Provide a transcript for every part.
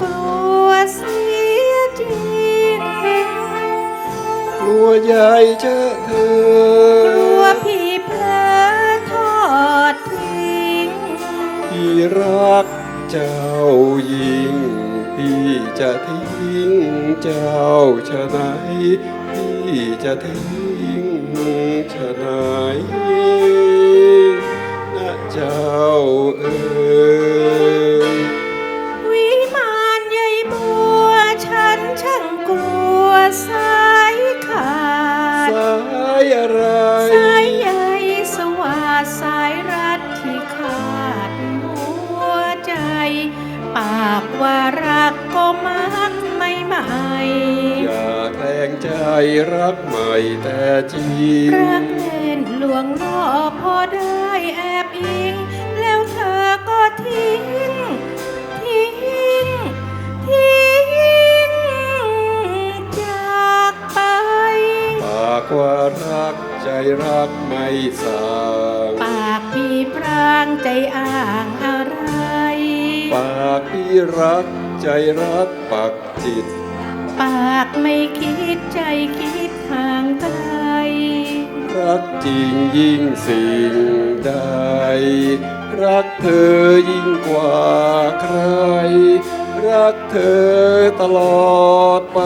กลัวเสียจริงกลัวยายเจอเธอกลัวพี่เพลอทอดทิ้งพี่รักเจ้ายิงพี่จะทิ้งเจ้าชะไหนพี่จะทิ้งชะไหน ว่ารักก็มักไม่ไหมอย่าแกล้งใจรักใหม่แต่จริงรักเล่นลวงล่อพอได้แอบอิง แล้วเธอก็ทิ้ง ทิ้ง ทิ้ง จากไป ปากว่ารักใจรักไม่สางปากพี่พรางใจอ่างอะไรปากพี่รักใจรักปักจิต ปากไม่คิดใจคิดห่างไกล รักจริงยิ่งสิ่งใด รักเธอยิ่งกว่าใคร รักเธอตลอดไป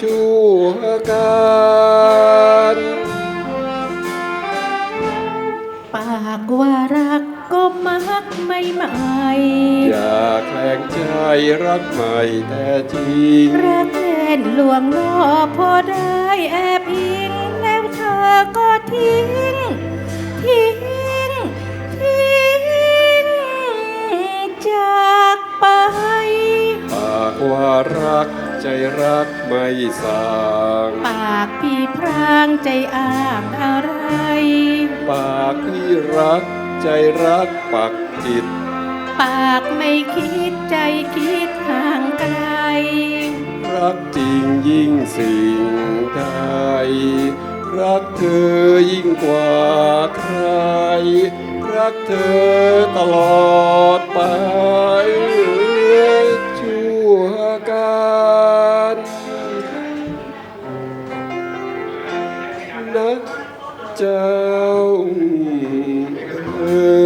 ชั่วการปากว่ารักก็ มักไม่ไหมอย่าแกล้งใจรักใหม่แต่จริงรักเล่นลวงล่อพอได้แอบอิงแล้วเธอก็ทิ้ง ทิ้ง ทิ้ง จากไปปากว่ารักใจรักไม่สางปากพี่พรางใจอ้างอะไร ปากพี่รัก ใจรักปักจิต ปากไม่คิดใจคิดห่างไกล รักจริงยิ่งสิ่งใดรักเธอยิ่งกว่าใคร รักเธอตลอดไปชั่วการนะเจ้า e,